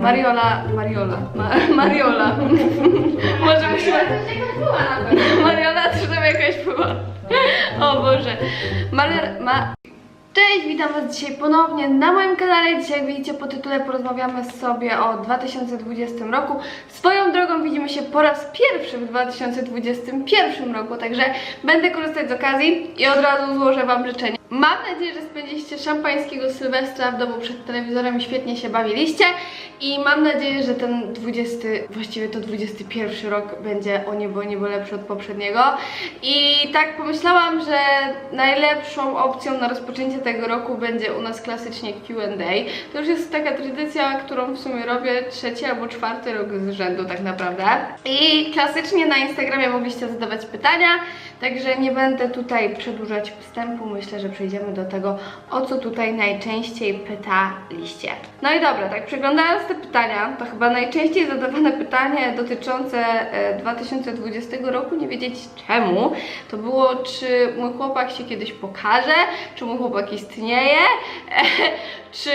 Mariola, Mariola, Ma, Mariola. Może musimy... Mariola też tam jakaś była. O Boże. Mar... Ma... Cześć, witam Was dzisiaj ponownie na moim kanale. Dzisiaj jak widzicie po tytule porozmawiamy sobie o 2020 roku. Swoją drogą widzimy się po raz pierwszy w 2021 roku, także będę korzystać z okazji i od razu złożę Wam życzenia. Mam nadzieję, że spędziliście szampańskiego Sylwestra w domu przed telewizorem i świetnie się bawiliście i mam nadzieję, że ten 20, właściwie to 21 rok będzie o niebo, niebo lepszy od poprzedniego i tak pomyślałam, że najlepszą opcją na rozpoczęcie tego roku będzie u nas klasycznie Q&A. To już jest taka tradycja, którą w sumie robię trzeci albo czwarty rok z rzędu tak naprawdę. I klasycznie na Instagramie mogliście zadawać pytania, także nie będę tutaj przedłużać wstępu. Myślę, że przejdziemy do tego, o co tutaj najczęściej pytaliście. No i dobra, tak przeglądając te pytania, to chyba najczęściej zadawane pytanie dotyczące e, 2020 roku, nie wiedzieć czemu, to było, czy mój chłopak się kiedyś pokaże, czy mój chłopak istnieje, czy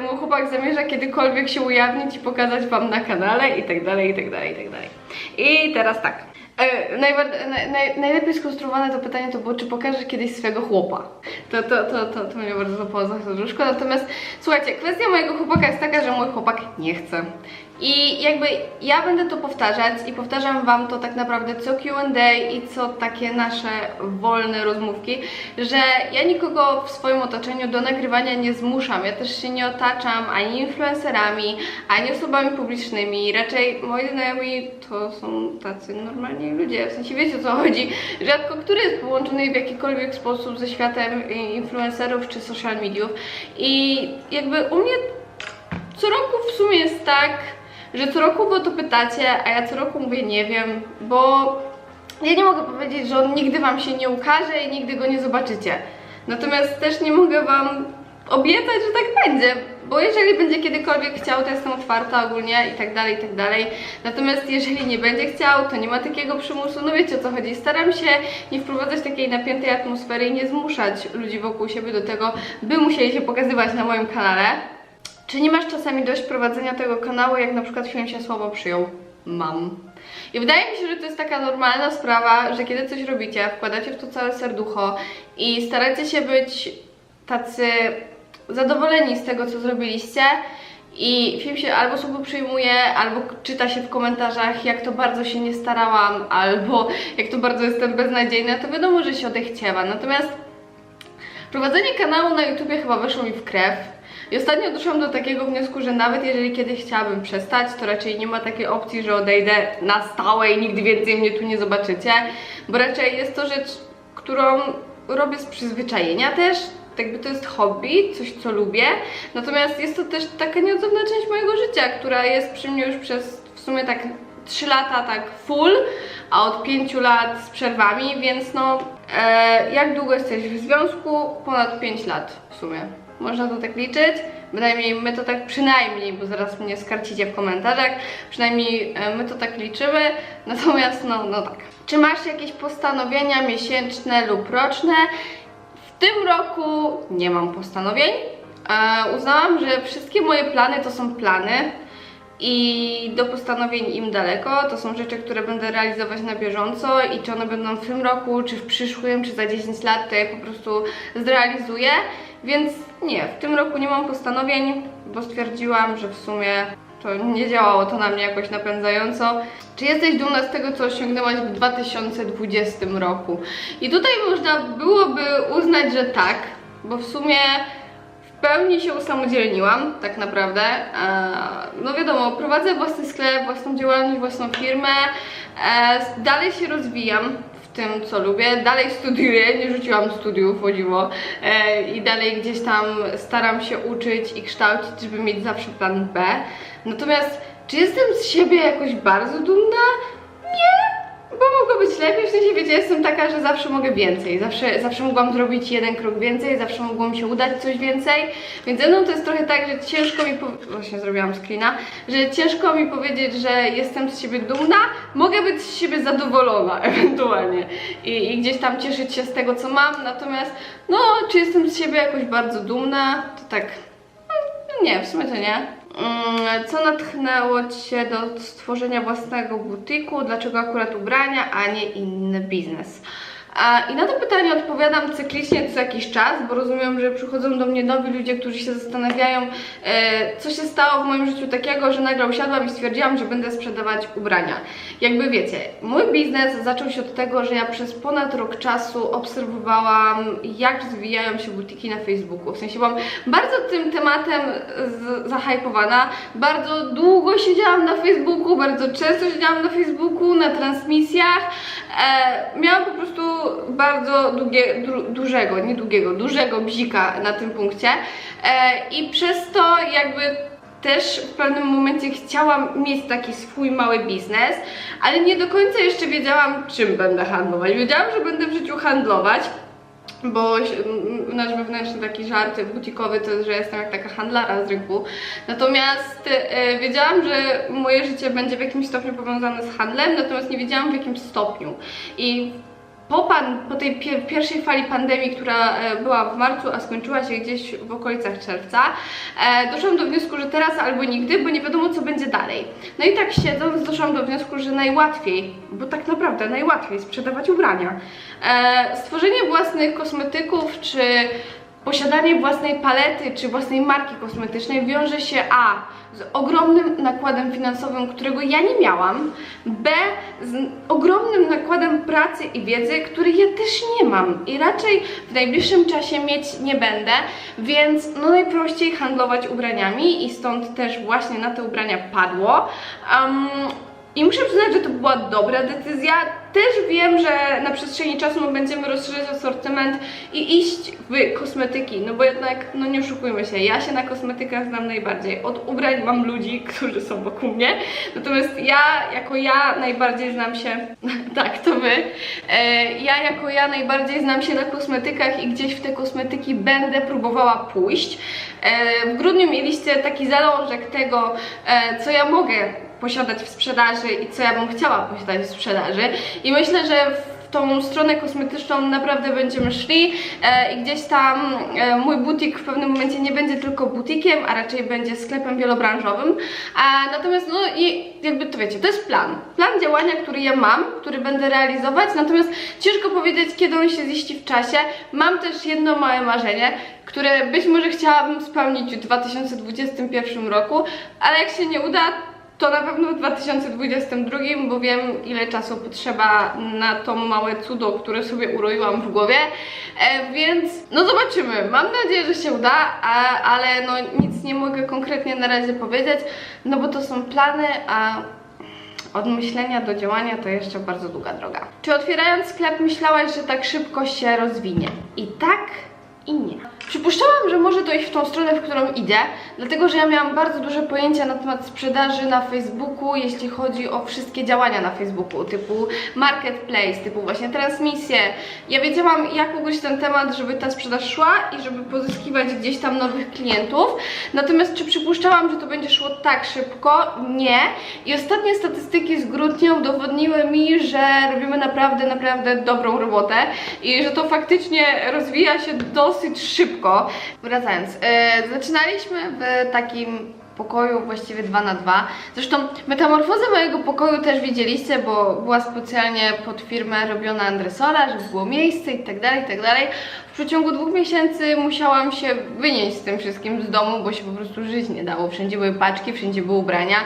mój chłopak zamierza kiedykolwiek się ujawnić i pokazać Wam na kanale i tak dalej, i tak dalej, i tak dalej. I teraz tak. E, najbar- naj, naj, najlepiej skonstruowane to pytanie to było, czy pokażesz kiedyś swojego chłopa. To, to, to, to, to mnie bardzo złapało za serduszko. Natomiast słuchajcie, kwestia mojego chłopaka jest taka, że mój chłopak nie chce. I jakby ja będę to powtarzać i powtarzam Wam to tak naprawdę co Q&A i co takie nasze wolne rozmówki, że ja nikogo w swoim otoczeniu do nagrywania nie zmuszam. Ja też się nie otaczam ani influencerami, ani osobami publicznymi. Raczej moi znajomi to są tacy normalni ludzie. W sensie wiecie o co chodzi. Rzadko który jest połączony w jakikolwiek sposób ze światem influencerów czy social mediów. I jakby u mnie co roku w sumie jest tak, że co roku go to pytacie, a ja co roku mówię nie wiem, bo ja nie mogę powiedzieć, że on nigdy wam się nie ukaże i nigdy go nie zobaczycie. Natomiast też nie mogę wam obiecać, że tak będzie, bo jeżeli będzie kiedykolwiek chciał, to jestem otwarta ogólnie i tak dalej, i tak dalej. Natomiast jeżeli nie będzie chciał, to nie ma takiego przymusu, no wiecie o co chodzi. Staram się nie wprowadzać takiej napiętej atmosfery i nie zmuszać ludzi wokół siebie do tego, by musieli się pokazywać na moim kanale. Czy nie masz czasami dość prowadzenia tego kanału, jak na przykład film się słabo przyjął? Mam. I wydaje mi się, że to jest taka normalna sprawa, że kiedy coś robicie, wkładacie w to całe serducho i staracie się być tacy zadowoleni z tego, co zrobiliście i film się albo słabo przyjmuje, albo czyta się w komentarzach, jak to bardzo się nie starałam, albo jak to bardzo jestem beznadziejna, to wiadomo, że się odechciewa. Natomiast Prowadzenie kanału na YouTubie chyba weszło mi w krew. I ostatnio doszłam do takiego wniosku, że nawet jeżeli kiedyś chciałabym przestać, to raczej nie ma takiej opcji, że odejdę na stałe i nigdy więcej mnie tu nie zobaczycie, bo raczej jest to rzecz, którą robię z przyzwyczajenia też. Jakby to jest hobby, coś co lubię. Natomiast jest to też taka nieodzowna część mojego życia, która jest przy mnie już przez w sumie tak 3 lata tak full, a od 5 lat z przerwami, więc no e, jak długo jesteś w związku? Ponad 5 lat w sumie. Można to tak liczyć. Bynajmniej my to tak przynajmniej, bo zaraz mnie skarcicie w komentarzach. Przynajmniej e, my to tak liczymy. Natomiast no, no tak. Czy masz jakieś postanowienia miesięczne lub roczne? W tym roku nie mam postanowień. E, uznałam, że wszystkie moje plany to są plany i do postanowień im daleko. To są rzeczy, które będę realizować na bieżąco i czy one będą w tym roku, czy w przyszłym, czy za 10 lat, to je po prostu zrealizuję. Więc nie, w tym roku nie mam postanowień, bo stwierdziłam, że w sumie to nie działało to na mnie jakoś napędzająco. Czy jesteś dumna z tego, co osiągnęłaś w 2020 roku? I tutaj można byłoby uznać, że tak, bo w sumie w pełni się usamodzielniłam, tak naprawdę. E, No wiadomo, prowadzę własny sklep, własną działalność, własną firmę. E, Dalej się rozwijam tym, co lubię. Dalej studiuję, nie rzuciłam studiów, o dziwo. E, I dalej gdzieś tam staram się uczyć i kształcić, żeby mieć zawsze plan B. Natomiast, czy jestem z siebie jakoś bardzo dumna? Mogło być lepiej, w sensie wiecie, jestem taka, że zawsze mogę więcej, zawsze, zawsze mogłam zrobić jeden krok więcej, zawsze mogło mi się udać coś więcej, więc ze mną to jest trochę tak, że ciężko mi, właśnie zrobiłam screena, że ciężko mi powiedzieć, że jestem z siebie dumna, mogę być z siebie zadowolona ewentualnie i, i gdzieś tam cieszyć się z tego, co mam, natomiast no, czy jestem z siebie jakoś bardzo dumna, to tak, mm, nie, w sumie to nie. Mm, Co natchnęło Cię do stworzenia własnego butiku? Dlaczego akurat ubrania, a nie inny biznes? I na to pytanie odpowiadam cyklicznie co jakiś czas, bo rozumiem, że przychodzą do mnie nowi ludzie, którzy się zastanawiają, e, co się stało w moim życiu takiego, że nagle usiadłam i stwierdziłam, że będę sprzedawać ubrania. Jakby wiecie, mój biznes zaczął się od tego, że ja przez ponad rok czasu obserwowałam, jak rozwijają się butiki na Facebooku. W sensie byłam bardzo tym tematem zahajpowana. Bardzo długo siedziałam na Facebooku, bardzo często siedziałam na Facebooku, na transmisjach. E, miałam po prostu bardzo długie, du, dużego, nie długiego, dużego bzika na tym punkcie. E, I przez to jakby też w pewnym momencie chciałam mieć taki swój mały biznes, ale nie do końca jeszcze wiedziałam, czym będę handlować. Wiedziałam, że będę w życiu handlować, bo nasz wewnętrzny taki żart butikowy to że jestem jak taka handlara z rynku. Natomiast e, wiedziałam, że moje życie będzie w jakimś stopniu powiązane z handlem, natomiast nie wiedziałam w jakim stopniu. I po, pan, po tej pie, pierwszej fali pandemii, która e, była w marcu, a skończyła się gdzieś w okolicach czerwca, e, doszłam do wniosku, że teraz albo nigdy, bo nie wiadomo co będzie dalej. No i tak siedząc doszłam do wniosku, że najłatwiej, bo tak naprawdę najłatwiej sprzedawać ubrania. E, stworzenie własnych kosmetyków czy posiadanie własnej palety czy własnej marki kosmetycznej wiąże się A z ogromnym nakładem finansowym, którego ja nie miałam, B z ogromnym nakładem pracy i wiedzy, której ja też nie mam i raczej w najbliższym czasie mieć nie będę, więc no najprościej handlować ubraniami i stąd też właśnie na te ubrania padło. Um, i muszę przyznać, że to była dobra decyzja. Też wiem, że na przestrzeni czasu no, będziemy rozszerzać asortyment i iść w kosmetyki, no bo jednak, no nie oszukujmy się, ja się na kosmetykach znam najbardziej. Od ubrań mam ludzi, którzy są wokół mnie, natomiast ja, jako ja najbardziej znam się, tak, to wy, e, ja jako ja najbardziej znam się na kosmetykach i gdzieś w te kosmetyki będę próbowała pójść. E, w grudniu mieliście taki zalążek tego, e, co ja mogę posiadać w sprzedaży i co ja bym chciała posiadać w sprzedaży. I myślę, że w tą stronę kosmetyczną naprawdę będziemy szli e, i gdzieś tam e, mój butik w pewnym momencie nie będzie tylko butikiem, a raczej będzie sklepem wielobranżowym. A, natomiast no i jakby to wiecie, to jest plan. Plan działania, który ja mam, który będę realizować, natomiast ciężko powiedzieć, kiedy on się ziści w czasie. Mam też jedno małe marzenie, które być może chciałabym spełnić w 2021 roku, ale jak się nie uda, to na pewno w 2022, bo wiem ile czasu potrzeba na to małe cudo, które sobie uroiłam w głowie, e, więc no zobaczymy. Mam nadzieję, że się uda, a, ale no nic nie mogę konkretnie na razie powiedzieć, no bo to są plany, a od myślenia do działania to jeszcze bardzo długa droga. Czy otwierając sklep myślałaś, że tak szybko się rozwinie? I tak, i nie. Przypuszczałam, że może to iść w tą stronę, w którą idzie, dlatego że ja miałam bardzo duże pojęcia na temat sprzedaży na Facebooku, jeśli chodzi o wszystkie działania na Facebooku, typu marketplace, typu właśnie transmisje. Ja wiedziałam, jak ugryźć ten temat, żeby ta sprzedaż szła i żeby pozyskiwać gdzieś tam nowych klientów. Natomiast czy przypuszczałam, że to będzie szło tak szybko? Nie. I ostatnie statystyki z grudnia udowodniły mi, że robimy naprawdę, naprawdę dobrą robotę i że to faktycznie rozwija się dosyć szybko. Wracając, e, zaczynaliśmy w takim pokoju właściwie 2 na 2 Zresztą metamorfozę mojego pokoju też widzieliście, bo była specjalnie pod firmę robiona Andresola, żeby było miejsce i tak dalej, i tak. W przeciągu dwóch miesięcy musiałam się wynieść z tym wszystkim z domu, bo się po prostu żyć nie dało. Wszędzie były paczki, wszędzie były ubrania.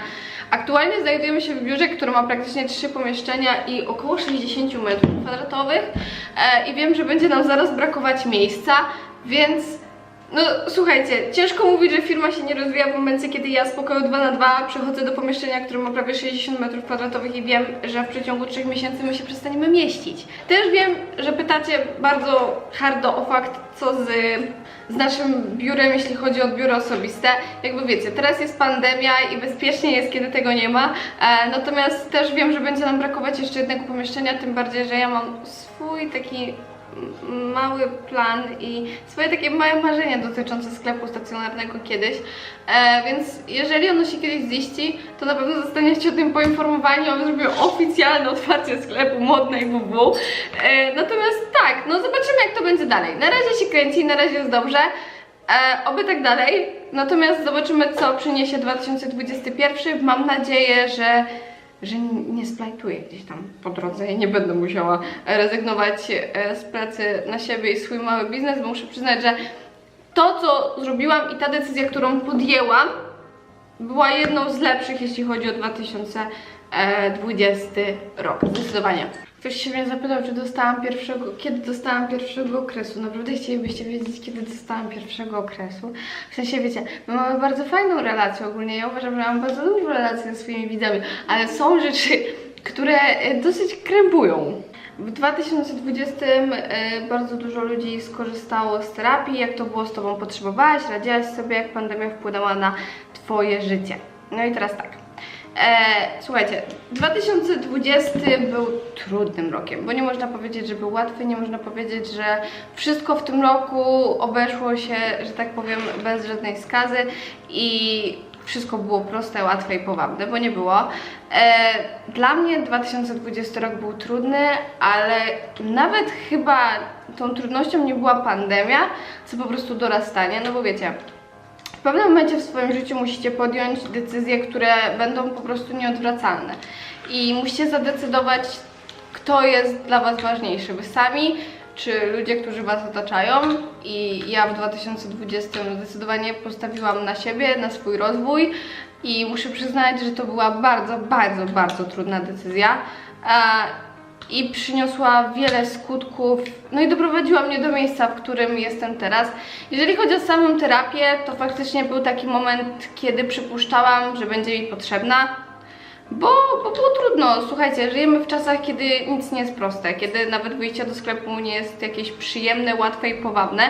Aktualnie znajdujemy się w biurze, które ma praktycznie trzy pomieszczenia i około 60 metrów kwadratowych e, i wiem, że będzie nam zaraz brakować miejsca, więc no słuchajcie, ciężko mówić, że firma się nie rozwija w momencie, kiedy ja z pokoju 2 na 2 przechodzę do pomieszczenia, które ma prawie 60 metrów kwadratowych i wiem, że w przeciągu 3 miesięcy my się przestaniemy mieścić. Też wiem, że pytacie bardzo hardo o fakt, co z, z naszym biurem, jeśli chodzi o odbiory osobiste. Jakby wiecie, teraz jest pandemia i bezpiecznie jest, kiedy tego nie ma. E, natomiast też wiem, że będzie nam brakować jeszcze jednego pomieszczenia, tym bardziej, że ja mam swój taki mały plan i swoje takie małe marzenia dotyczące sklepu stacjonarnego kiedyś. E, więc jeżeli ono się kiedyś ziści, to na pewno zostaniecie o tym poinformowani, on zrobił oficjalne otwarcie sklepu modnej WW. E, natomiast tak, no zobaczymy jak to będzie dalej. Na razie się kręci, na razie jest dobrze. E, oby tak dalej. Natomiast zobaczymy, co przyniesie 2021. Mam nadzieję, że, że nie splajtuję gdzieś tam po drodze i nie będę musiała rezygnować e, z pracy na siebie i swój mały biznes, bo muszę przyznać, że to, co zrobiłam i ta decyzja, którą podjęłam, była jedną z lepszych, jeśli chodzi o 2020 rok. Zdecydowanie. Ktoś się mnie zapytał, czy dostałam pierwszego, kiedy dostałam pierwszego okresu. Naprawdę chcielibyście wiedzieć, kiedy dostałam pierwszego okresu. W sensie, wiecie, my mamy bardzo fajną relację ogólnie. Ja uważam, że mam bardzo dobrą relację ze swoimi widzami, ale są rzeczy, które e, dosyć krępują. W 2020 e, bardzo dużo ludzi skorzystało z terapii. Jak to było z Tobą? Potrzebowałaś? Radziłaś sobie, jak pandemia wpłynęła na Twoje życie? No i teraz tak. E, słuchajcie, 2020 był trudnym rokiem, bo nie można powiedzieć, że był łatwy, nie można powiedzieć, że wszystko w tym roku obeszło się, że tak powiem, bez żadnej skazy i wszystko było proste, łatwe i powabne, bo nie było. E, dla mnie 2020 rok był trudny, ale nawet chyba tą trudnością nie była pandemia, co po prostu dorastanie, no bo wiecie, w pewnym momencie w swoim życiu musicie podjąć decyzje, które będą po prostu nieodwracalne. I musicie zadecydować, kto jest dla Was ważniejszy. Wy sami, czy ludzie, którzy Was otaczają. I ja w 2020 zdecydowanie postawiłam na siebie, na swój rozwój. I muszę przyznać, że to była bardzo, bardzo, bardzo trudna decyzja. I przyniosła wiele skutków, no i doprowadziła mnie do miejsca, w którym jestem teraz. Jeżeli chodzi o samą terapię, to faktycznie był taki moment, kiedy przypuszczałam, że będzie mi potrzebna, bo, bo było trudno. Słuchajcie, żyjemy w czasach, kiedy nic nie jest proste, kiedy nawet wyjście do sklepu nie jest jakieś przyjemne, łatwe i powabne,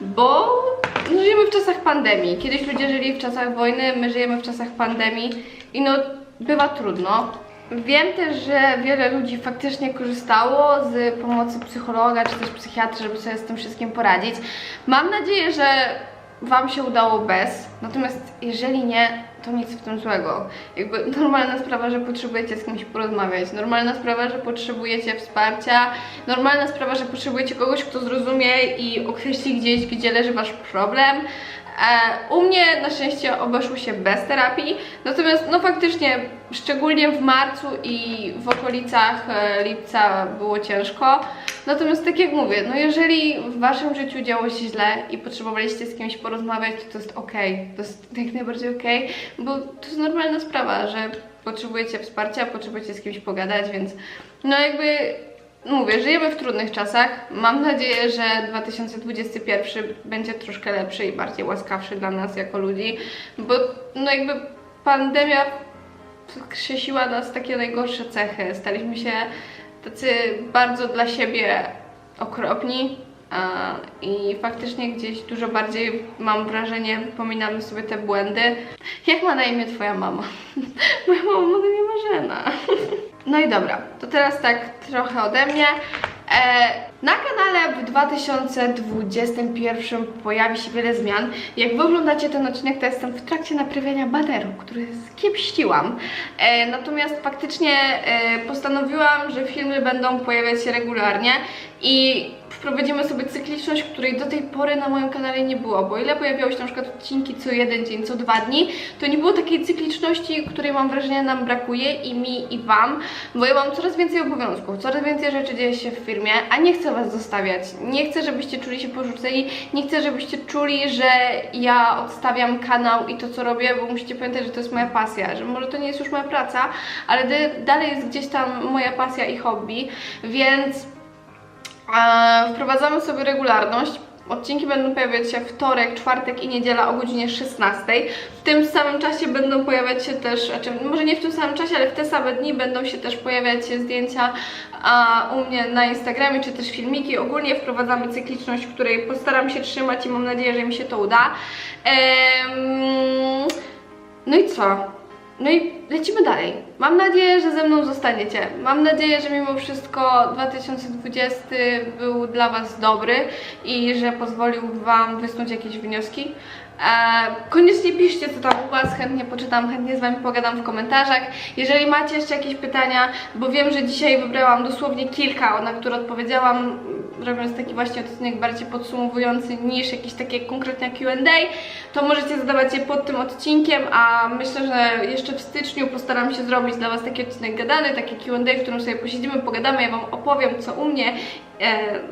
bo no, żyjemy w czasach pandemii. Kiedyś ludzie żyli w czasach wojny, my żyjemy w czasach pandemii i no bywa trudno. Wiem też, że wiele ludzi faktycznie korzystało z pomocy psychologa czy też psychiatry, żeby sobie z tym wszystkim poradzić. Mam nadzieję, że Wam się udało bez, natomiast jeżeli nie, to nic w tym złego. Jakby normalna sprawa, że potrzebujecie z kimś porozmawiać, normalna sprawa, że potrzebujecie wsparcia, normalna sprawa, że potrzebujecie kogoś, kto zrozumie i określi gdzieś, gdzie leży Wasz problem. E, U mnie na szczęście obeszło się bez terapii, natomiast no faktycznie, szczególnie w marcu i w okolicach e, lipca było ciężko. Natomiast tak jak mówię, no jeżeli w waszym życiu działo się źle i potrzebowaliście z kimś porozmawiać, to to jest okej, to jest jak najbardziej okej, bo to jest normalna sprawa, że potrzebujecie wsparcia, potrzebujecie z kimś pogadać, więc no jakby Mówię, żyjemy w trudnych czasach. Mam nadzieję, że 2021 będzie troszkę lepszy i bardziej łaskawszy dla nas jako ludzi, bo no jakby pandemia krzesiła nas takie najgorsze cechy. Staliśmy się tacy bardzo dla siebie okropni a, i faktycznie gdzieś dużo bardziej mam wrażenie, wypominamy sobie te błędy. Jak ma na imię twoja mama? Moja mama ma na imię Marzena. No i dobra, to teraz tak trochę ode mnie. E, na kanale w 2021 pojawi się wiele zmian. Jak wy oglądacie ten odcinek, to jestem w trakcie naprawiania baneru, który skiepściłam. E, natomiast faktycznie e, postanowiłam, że filmy będą pojawiać się regularnie i wprowadzimy sobie cykliczność, której do tej pory na moim kanale nie było, bo ile pojawiały się na przykład odcinki co jeden dzień, co dwa dni, to nie było takiej cykliczności, której mam wrażenie nam brakuje i mi i Wam, bo ja mam coraz więcej obowiązków, coraz więcej rzeczy dzieje się w firmie, a nie chcę Was zostawiać, nie chcę, żebyście czuli się porzuceni, nie chcę, żebyście czuli, że ja odstawiam kanał i to co robię, bo musicie pamiętać, że to jest moja pasja, że może to nie jest już moja praca, ale dalej jest gdzieś tam moja pasja i hobby, więc wprowadzamy sobie regularność. Odcinki będą pojawiać się wtorek, czwartek i niedziela o godzinie 16. W tym samym czasie będą pojawiać się też, znaczy może nie w tym samym czasie, ale w te same dni będą się też pojawiać zdjęcia a, u mnie na Instagramie, czy też filmiki. Ogólnie wprowadzamy cykliczność, której postaram się trzymać i mam nadzieję, że mi się to uda. Ehm, no i co? No i lecimy dalej. Mam nadzieję, że ze mną zostaniecie. Mam nadzieję, że mimo wszystko 2020 był dla Was dobry i że pozwolił Wam wysnuć jakieś wnioski. E, koniecznie piszcie, co tam u Was, chętnie poczytam, chętnie z Wami pogadam w komentarzach. Jeżeli macie jeszcze jakieś pytania, bo wiem, że dzisiaj wybrałam dosłownie kilka, na które odpowiedziałam robiąc taki właśnie odcinek bardziej podsumowujący niż jakieś takie konkretne Q&A, to możecie zadawać je pod tym odcinkiem, a myślę, że jeszcze w styczniu postaram się zrobić dla Was taki odcinek gadany, takie Q&A, w którym sobie posiedzimy, pogadamy, ja Wam opowiem co u mnie,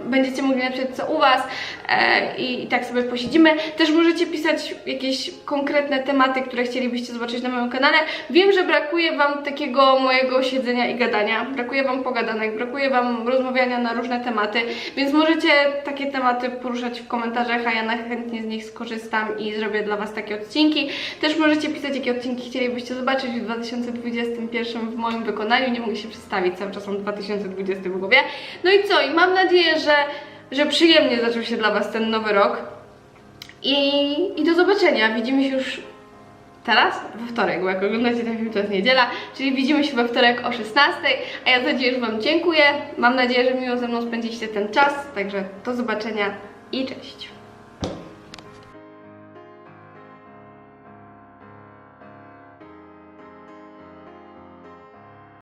będziecie mogli napisać co u Was e, i, tak sobie posiedzimy. Też możecie pisać jakieś konkretne tematy, które chcielibyście zobaczyć na moim kanale. Wiem, że brakuje Wam takiego mojego siedzenia i gadania, brakuje Wam pogadanek, brakuje Wam rozmawiania na różne tematy, więc możecie takie tematy poruszać w komentarzach, a ja chętnie z nich skorzystam i zrobię dla Was takie odcinki. Też możecie pisać, jakie odcinki chcielibyście zobaczyć w 2021 w moim wykonaniu. Nie mogę się przedstawić, cały czas mam 2020 w głowie. No i co? I mam nadzieję, że, że przyjemnie zaczął się dla Was ten nowy rok. I, I do zobaczenia. Widzimy się już teraz, we wtorek, bo jak oglądacie ten film, to jest niedziela, czyli widzimy się we wtorek o 16, a ja za dziś już Wam dziękuję. Mam nadzieję, że miło ze mną spędziliście ten czas, także do zobaczenia i cześć.